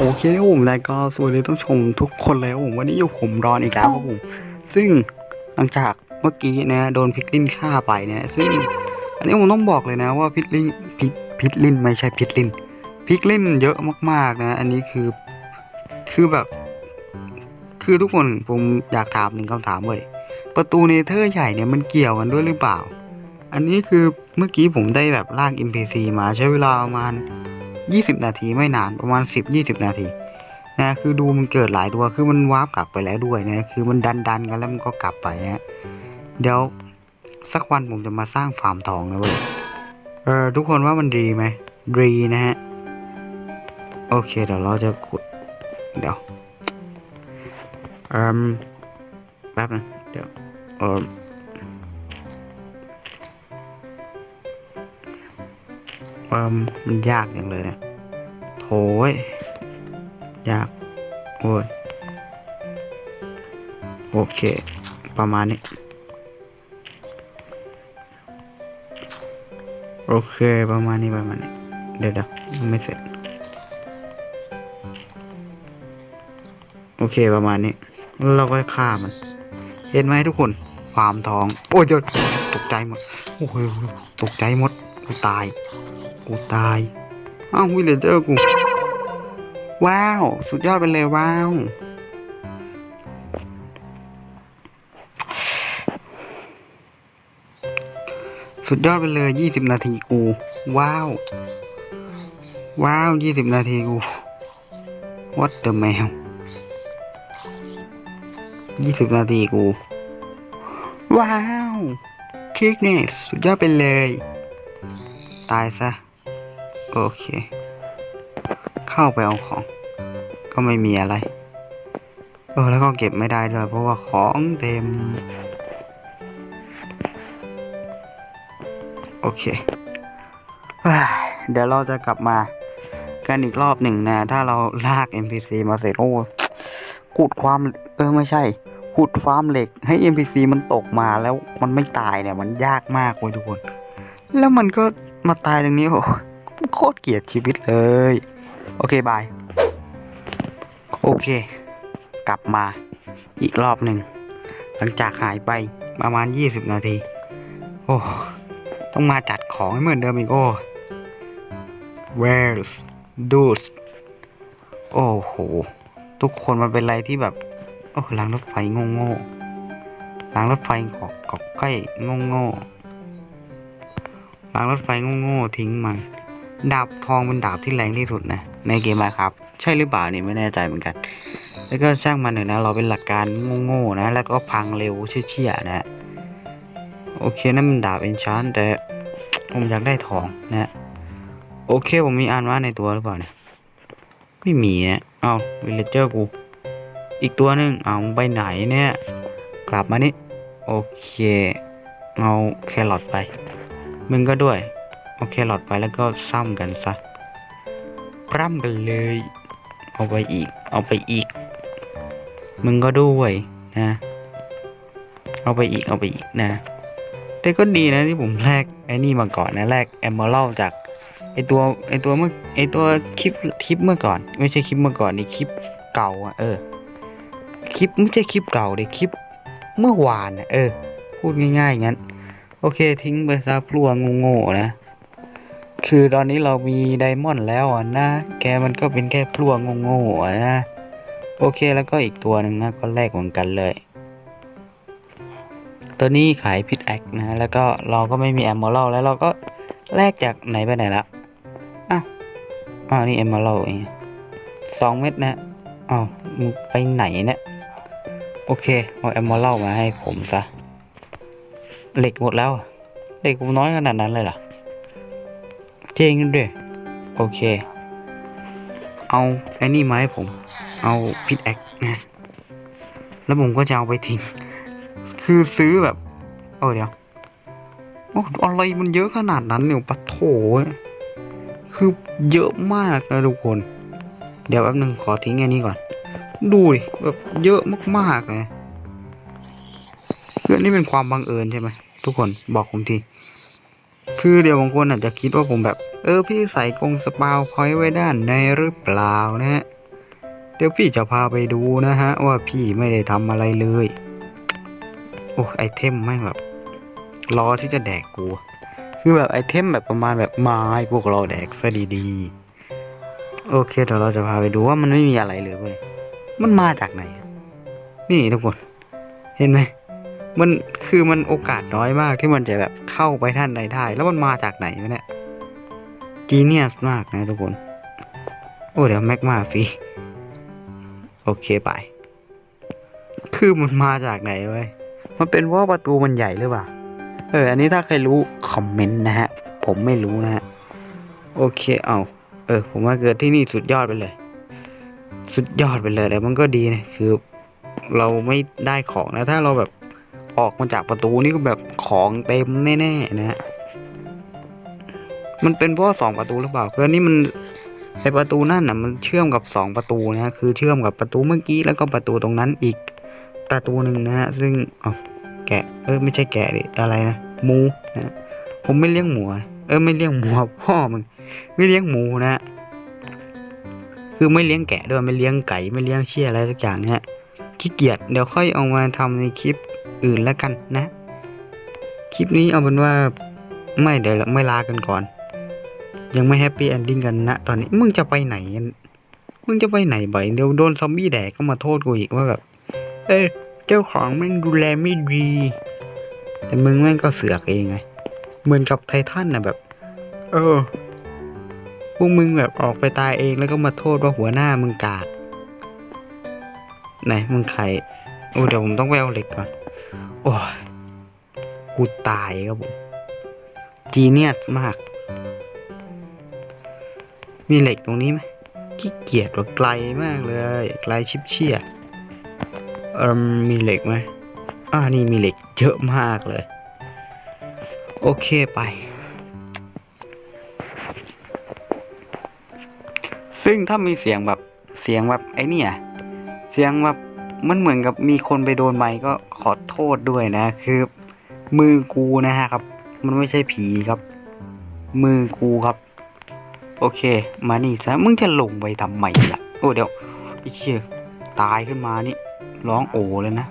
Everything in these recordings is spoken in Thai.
โอเคครับผมแล้วก็สวัสดีต้องชมทุกคนเลยครับผมวันนี้อยู่ผมรอนอีกแล้วครับผม ซึ่งหลังจากเมื่อกี้นะโดนพิกลินฆ่าไปเนี่ยซึ่ง อันนี้ผมต้องบอกเลยนะว่าพิกลินพิพิกลินไม่ใช่พิกลินพิกลินเยอะมากๆนะ อันนี้คือคือแบบ คือทุกคนผมอยากถามหนึ่งคำถามเลยประตูเนเธอร์ใหญ่เนี่ยมันเกี่ยวกันด้วยหรือเปล่า อันนี้คือเมื่อกี้ผมได้แบบลาก NPC มาใช้เวลาประมาณ 20 นาทีไม่นานประมาณ 10-20 นาทีนะคือดูมันเกิดหลายตัวคือมันวาร์ปกลับไปแล้วด้วยนะคือมันดันดันกันแล้วมันก็กลับไปนะเดี๋ยวสักวันผมจะมาสร้างฟาร์มทองนะเว้ยเออทุกคนว่ามันดีไหมดีนะฮะโอเคเดี๋ยวเราจะขุดเดี๋ยวเอ่มแป๊บนึงเดี๋ยวเออ เอ่มมันยากอย่างเลยนะโถยยาก โอ้ย โอเค ประมาณนี้ โอเคประมาณนี้ประมาณนี้ เดี๋ยวเดี๋ยวยังไม่เสร็จ โอเคประมาณนี้แล้วเราก็ฆ่ามัน เห็นไหมทุกคนฟามทอง โอ้ยเดี๋ยวตกใจหมด โอ้ยตกใจหมด กูตาย กูตาย อ้าววิลเลเจอร์กู ว้าว สุดยอดไปเลยว้าว สุดยอดไปเลยยี่สิบนาทีกู ว้าว ว้าวยี่สิบนาทีกู what the แมวยี่สิบนาทีกู ว้าว คลิกเนสสุดยอดไปเลย ตายซะ โอเค เข้าไปเอาของ ก็ไม่มีอะไร เออแล้วก็เก็บไม่ได้ด้วย เพราะว่าของเต็ม โอเค เดี๋ยวเราจะกลับมากันอีกรอบหนึ่งนะ ถ้าเราลาก NPC มาเสร็จโอ้ขุดความเออไม่ใช่ขุดฟาร์มเหล็กให้ NPC มันตกมาแล้วมันไม่ตายเนี่ย มันยากมากเลยทุกคน แล้วมันก็มาตายตรงนี้โอ้โคตรเกลียดชีวิตเลย โอเคบาย โอเค กลับมาอีกรอบหนึ่ง หลังจากหายไปประมาณ 20 นาที โอ้ต้องมาจัดของให้เหมือนเดิมอีก โอ้ Where's those โอ้โห ทุกคนมันเป็นอะไรที่แบบ โอ้รางรถไฟโง่โง่ๆรางรถไฟกอกกอกใกล้โง่โง่ๆางรถไฟโง่โง่ๆทิ้งมาดาบทองเป็นดาบที่แรงที่สุดนะในเกมมาครับ ใช่หรือเปล่านี่ไม่แน่ใจเหมือนกัน แล้วก็ช่างมันเถอะนะ เราเป็นหลักการโง่ๆนะ แล้วก็พังเร็วเชี่ยๆนะโอเคนั่นมันดาบเอนชานแต่ผมอยากได้ทองนะโอเคผมมีอ่านว่าในตัวหรือเปล่าเนี่ยไม่มีนะเอาวิลเลเจอร์กูอีกตัวหนึ่งเอาไปไหนเนี่ย กลับมานี่โอเค เอาแครอทไป มึงก็ด้วยเอาแครอทไปแล้วก็ซ้ำกันซะปร่ำกันเลย เอาไปอีก เอาไปอีก มึงก็ด้วยนะ เอาไปอีก เอาไปอีกนะ แต่ก็ดีนะที่ผมแลกไอ้นี่มาก่อนนะแลกแอมเบอร์จากไอตัวไอตัวเมื่อไอตัวคลิปคลิปเมื่อก่อน ไม่ใช่คลิปเมื่อก่อนนี่คลิปเก่าอะเออคลิปไม่ใช่คลิปเก่าเลยคลิปเมื่อวานอะเออ พูดง่ายง่างนั้น อเค ทิ้งไปซะพลัวโง่ๆนะ คือตอนนี้เรามีไดมอนด์แล้วอะนะ แกมันก็เป็นแค่พลัวโง่ๆอะนะ โอเคแล้วก็อีกตัวหนึ่งนะ ก็แลกเหมือนกันเลย ตัวนี้ขายพิษแอคนะ แล้วก็เราก็ไม่มีแอมเบอร์แล้วเราก็แลกจากไหนไปไหนละอ้าวอ้าวนี่แอมเบอร์เองสองเม็ดนะอ้าวไปไหนเนี่ยโอเคเอาแอมเบอร์มาให้ผมซะ เหล็กหมดแล้วเหล็กผมน้อยขนาดนั้นเลยเหรอเจงด้วยโอเค เอาไอ้นี่มาให้ผม เอาพิษแอคนะแล้วผมก็จะเอาไปทิ้ง คือซื้อแบบเออเดี๋ยวโอ้อะไรมันเยอะขนาดนั้นเนี่ยปะโถคือเยอะมากนะทุกคน เดี๋ยวแป๊บนึงขอทิ้งอันนี้ก่อน ดูดิแบบเยอะมากๆเลยคืออันนี้เป็นความบังเอิญใช่ไหม ทุกคนบอกผมทีคือเดี๋ยวบางคนอาจจะคิดว่าผมแบบ เออพี่ใส่กงสปาวพอยไว้ด้านในหรือเปล่านะฮะเดี๋ยวพี่จะพาไปดูนะฮะ ว่าพี่ไม่ได้ทำอะไรเลย โอ้ไอเทมแม่งแบบรอที่จะแดกกูคือแบบไอเทมแบบประมาณแบบไม้พวกเราแดกซะดีๆโอเคเดี๋ยวเราจะพาไปดูว่ามันไม่มีอะไรเลยเว้ยมันมาจากไหน นี่ทุกคน เห็นไหม มันคือมันโอกาสน้อยมากที่มันจะแบบเข้าไปท่านใดได้ แล้วมันมาจากไหนวะเนี่ยจีเนียสมากนะทุกคน โอ้เดี๋ยวแม็กมาฟรีโอเคไป คือมันมาจากไหนเว้ยมันเป็นเพราประตูมันใหญ่หรือเปล่า เออ อันนี้ถ้าใครรู้คอมเมนต์นะฮะ ผมไม่รู้นะฮะ โอเค เอา เออ ผมว่าเกิดที่นี่สุดยอดไปเลย สุดยอดไปเลยแต่มันก็ดีนะ คือ เราไม่ได้ของนะ ถ้าเราแบบ ออกมาจากประตูนี่ก็แบบของเต็มแน่ๆนะฮะ มันเป็นเพราะสองประตูหรือเปล่าคือนนี้มันไอประตูนั่นน่ะมันเชื่อมกับสองประตูนะ คือเชื่อมกับประตูเมื่อกี้แล้วก็ประตูตรงนั้นอีกประตูหนึ่งนะฮะ ซึ่งอ๋อแกะ เออไม่ใช่แกะดิอะไรนะหมูนะผมไม่เลี้ยงหมูเออไม่เลี้ยงหมูพ่อมึงไม่เลี้ยงหมูนะ คือไม่เลี้ยงแกะด้วยไม่เลี้ยงไก่ไม่เลี้ยงเชี่ยอะไรสักอย่างเนี่ยขี้เกียจเดี๋ยวค่อยเอามาทำในคลิป อื่นแล้วกันนะ คลิปนี้เอาเป็นว่าไม่เดี๋ยวไม่ลากันก่อน ยังไม่แฮปปี้เอนดิ้งกันนะตอนนี้มึงจะไปไหนกันมึงจะไปไหนบ่อยเดี๋ยวโดนซอมบี้แดกก็มาโทษกูอีกว่าแบบ เออเจ้าของแม่งดูแลไม่ดีแต่มึงแม่งก็เสือกเองไง เหมือนกับไททันนะแบบ เออพวกมึงแบบออกไปตายเองแล้วก็มาโทษว่าหัวหน้ามึงกากไหนมึงใครโอ้เดี๋ยวผมต้องไปเอาเหล็กก่อน โอ้ยกูตายครับผมจีเนียสมาก มีเหล็กตรงนี้ไหมขี้เกียจว่าไกลมากเลยไกลชิบเชี่ยเออมีเหล็กไหมอ่านี่มีเหล็กเยอะมากเลย โอเคไป ซึ่งถ้ามีเสียงแบบเสียงแบบไอ้นี่ยเสียงแบบ มันเหมือนกับมีคนไปโดนไม้ก็ขอโทษด้วยนะคือ มือกูนะฮะครับ มันไม่ใช่ผีครับ มือกูครับ โอเค มานี่ซะมึงจะลงไปทำไมล่ะ โอ้เดี๋ยวไอ้เชี่ยตายขึ้นมานี่ร้องโอเลยนะ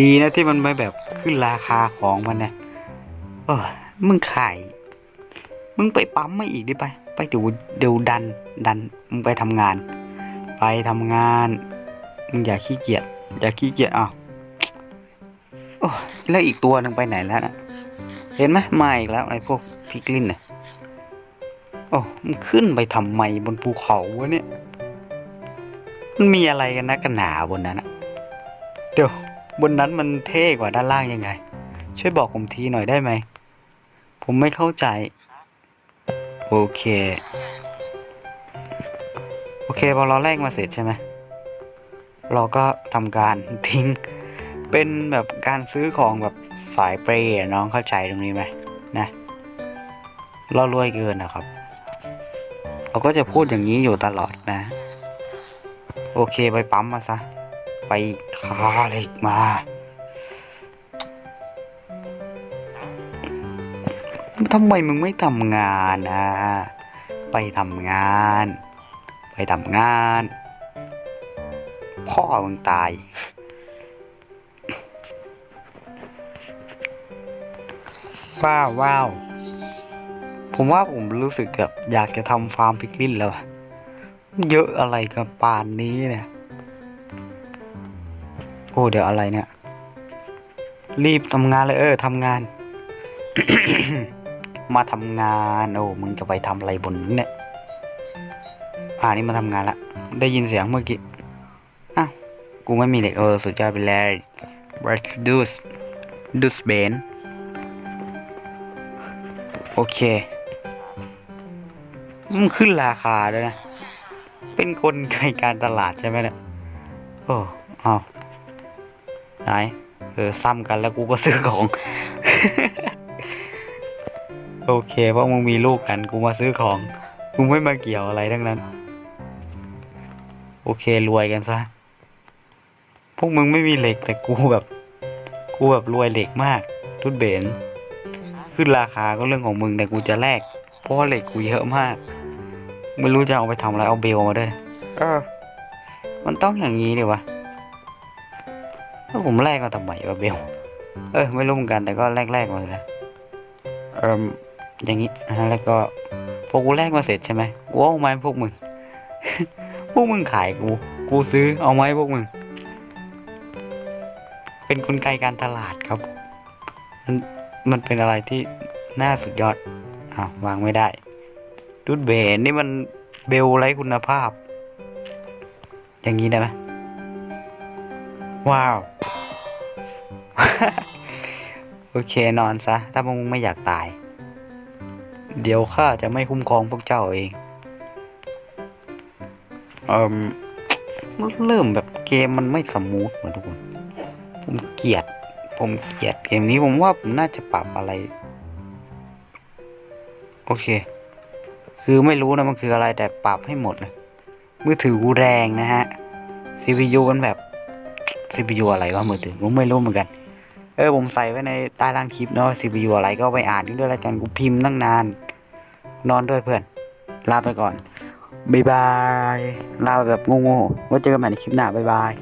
ดีนะที่มันไม่แบบขึ้นราคาของมันนะเออมึงขายมึงไปปั๊มมาอีกดิไป ไปดูเดี๋ยวดันดันมึงไปทำงาน ไปทำงาน มึงอย่าขี้เกียจอย่าขี้เกียจอ้าวโอ้แล้วอีกตัวนึ่งไปไหนแล้วนะเห็นไหมมาอีกแล้วไอ้พวกพิกลินเนี่ยโอ้มันขึ้นไปทำไมบนภูเขาวะเนี่ยมันมีอะไรกันนะกันหนาบนนั้นอะเดี๋ยวบนนั้นมันเท่กว่าด้านล่างยังไง ช่วยบอกผมทีหน่อยได้ไหม ผมไม่เข้าใจ โอเค โอเคพอเราแรกมาเสร็จใช่ไหม เราก็ทำการทิ้ง เป็นแบบการซื้อของแบบสายเปรย์น้องเข้าใจตรงนี้ไหมนะเรารวยเกินนะครับ เราก็จะพูดอย่างนี้อยู่ตลอดนะ โอเคไปปั๊มมาซะ ไปคาเหล็กมา ทำไมมึงไม่ทำงานนะ ไปทำงาน ไปทำงาน พ่อมึงตาย ว้าวว้าวผมว่าผมรู้สึกแบบอยากจะทำฟาร์มพิกลินแล้วอะเยอะอะไรกับป่านนี้เนี่ย โอ้เดี๋ยวอะไรเนี่ย รีบทำงานเลยเออทำงาน มาทำงานโอ้มึงจะไปทำอะไรบนนั้นเนี่ยอ่านี่มาทำงานละ ได้ยินเสียงเมื่อกี้อ้าว กูไม่มีเหล็กเออสุดยอดไปเลย Let's do s do s b a n โอเค มันขึ้นราคาด้วยนะ เป็นคนไกลการตลาดใช่ไหมเนี่ยโอ้เอาไหนเออซ้ำกันแล้วกูก็ซื้อของ โอเคเพราะมึงมีลูกกันกูมาซื้อของ กูไม่มาเกี่ยวอะไรทั้งนั้น โอเครวยกันซะ พวกมึงไม่มีเหล็กแต่กูแบบ กูแบบรวยเหล็กมาก ทุดเบนขึ้นราคาก็เรื่องของมึงแต่กูจะแลกเพราะว่าเหล็กกูเยอะมาก ไม่รู้จะเอาไปทำอะไรเอาเบลมาด้วย เออ มันต้องอย่างนี้ดิวะแล้วผมแลกมาทำไมวะเบล เออ ไม่รู้เหมือนกันแต่ก็แลกๆมาเลยเอออย่างนี้นะฮะแล้วก็พอกูแลกมาเสร็จใช่ไหมกูเอาไม้พวกมึง พวกมึงขายกู กูซื้อเอาไม้พวกมึง เป็นกลไกการตลาดครับ มันมันเป็นอะไรที่น่าสุดยอดอ้าววางไม่ได้ดูดเบนนี่มันเบลไร้คุณภาพ อย่างนี้ได้ไหมว้าว โอเคนอนซะ ถ้าพวกมึงไม่อยากตาย เดี๋ยวข้าจะไม่คุ้มครองพวกเจ้าเองเอ่มเริ่มแบบเกมมันไม่สมูทเหมือนทุกคน ผมเกลียด ผมเกลียดเกมนี้ผมว่าผมน่าจะปรับอะไร โอเค คือไม่รู้นะมันคืออะไรแต่ปรับให้หมดเลยมือถือกูแรงนะฮะ CPU กันแบบ CPU อะไรวะมือถือผมไม่รู้เหมือนกัน เออผมใส่ไว้ในใต้ล่างคลิปเนาะ CPU อะไรก็ไปอ่านกันด้วยแล้วกันกูพิมพ์ตั้งนาน นอนด้วยเพื่อน ลาไปก่อนบ๊ายบาย ลาแบบโง่ๆไว้เจอกันใหม่ในคลิปหน้าบ๊ายบาย